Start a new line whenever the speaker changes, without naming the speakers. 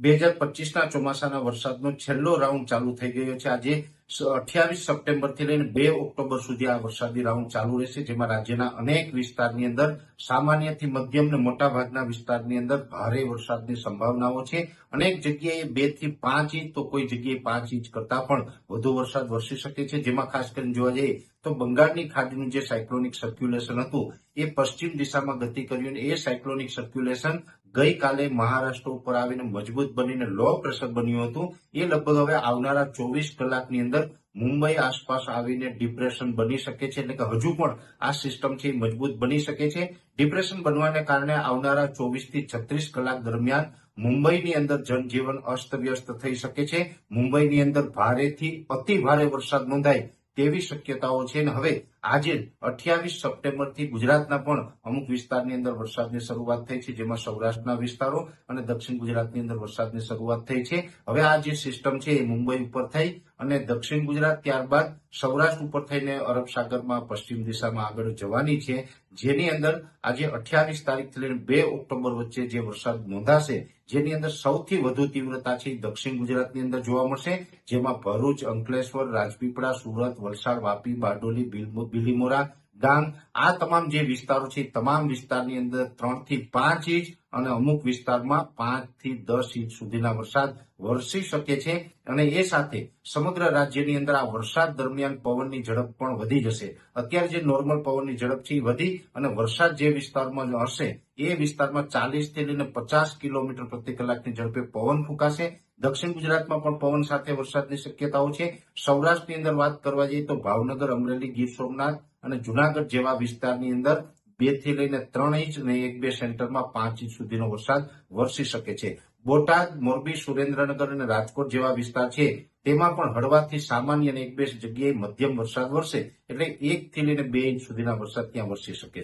બે હજાર પચીસના ચોમાસાના વરસાદનો છેલ્લો રાઉન્ડ ચાલુ થઈ ગયો છે. આજે અઠ્યાવીસ સપ્ટેમ્બરથી લઈને બે ઓક્ટોબર સુધી આ વરસાદી રાઉન્ડ ચાલુ રહેશે, જેમાં રાજ્યના અનેક વિસ્તારની અંદર, સામાન્યથી મધ્યમ ને મોટા ભાગના વિસ્તારની અંદર ભારે વરસાદની સંભાવનાઓ છે. અનેક જગ્યાએ બેથી પાંચ ઇંચ તો કોઈ જગ્યાએ પાંચ ઇંચ કરતા પણ વધુ વરસાદ વરસી શકે છે. જેમાં ખાસ કરીને જોવા જઈએ તો બંગાળની ખાડીનું જે સાયક્લોનિક સર્ક્યુલેશન હતું, એ પશ્ચિમ દિશામાં ગતિ કર્યું એ સાયક્લોનિક સર્ક્યુલેશન ગઈકાલે મહારાષ્ટ્ર ઉપર આવીને મજબૂત બનીને લો પ્રેશર બન્યું હતું. એ લગભગ હવે આવનારા ચોવીસ કલાકની અંદર મુંબઈ આસપાસ આવીને ડિપ્રેશન બની શકે છે. એટલે કે હજુ પણ આ સિસ્ટમ છે મજબૂત બની શકે છે. ડિપ્રેશન બનવાને કારણે આવનારા ચોવીસથી છત્રીસ કલાક દરમિયાન મુંબઈની અંદર જનજીવન અસ્તવ્યસ્ત થઈ શકે છે. મુંબઈની અંદર ભારેથી અતિ ભારે વરસાદ નોંધાય તેવી શક્યતાઓ છે અને હવે આજે અઠ્યાવીસ સપ્ટેમ્બરથી ગુજરાતના પણ અમુક વિસ્તારની અંદર વરસાદની શરૂઆત થઈ છે, જેમાં સૌરાષ્ટ્રના વિસ્તારો અને દક્ષિણ ગુજરાતની અંદર વરસાદની શરૂઆત થઈ છે. હવે આ જે સિસ્ટમ છે એ મુંબઈ ઉપર થઈ. અને દક્ષિણ ગુજરાત ત્યારબાદ સૌરાષ્ટ્ર ઉપર થઈને અરબ સાગરમાં પશ્ચિમ દિશામાં આગળ જવાની છે, જેની અંદર આજે અઠ્યાવીસ તારીખથી લઈને બે ઓક્ટોબર વચ્ચે જે વરસાદ નોંધાશે, જેની અંદર સૌથી વધુ તીવ્રતા છે દક્ષિણ ગુજરાતની અંદર જોવા મળશે, જેમાં ભરૂચ, અંકલેશ્વર, રાજપીપળા, સુરત, વલસાડ, વાપી, બારડોલી બિલીમોરા ડાંગ આ તમામ જે વિસ્તારો છે તમામ વિસ્તારની અંદર ત્રણથી પાંચ ઇંચ અને અમુક વિસ્તારમાં પાંચથી દસ ઇંચ સુધીના વરસાદ વરસી શકે છે. અને એ સાથે સમગ્ર રાજ્યની અંદર આ વરસાદ દરમિયાન પવનની ઝડપ પણ વધી જશે. અત્યારે જે નોર્મલ પવનની ઝડપ છે વધી અને વરસાદ જે વિસ્તારમાં હશે, એ વિસ્તારમાં ચાલીસથી લઈને પચાસ કિલોમીટર પ્રતિ કલાકની ઝડપે પવન ફૂંકાશે. દક્ષિણ ગુજરાતમાં પણ પવન સાથે વરસાદની શક્યતાઓ છે. સૌરાષ્ટ્રની અંદર વાત કરવા જઈએ તો ભાવનગર, અમરેલી, ગીર સોમનાથ અને જુનાગઢ જેવા વિસ્તારની અંદર બેથી લઈને ત્રણ ઇંચ અને એક બે સેન્ટરમાં પાંચ ઇંચ સુધીનો વરસાદ વરસી શકે છે. બોટાદ, મોરબી, સુરેન્દ્રનગર અને રાજકોટ જેવા વિસ્તાર છે, તેમાં પણ હળવાથી સામાન્ય અને એક બે જગ્યાએ મધ્યમ વરસાદ વરસે, એટલે એક થી લઈને બે ઇંચ સુધીના વરસાદ ત્યાં વરસી શકે છે.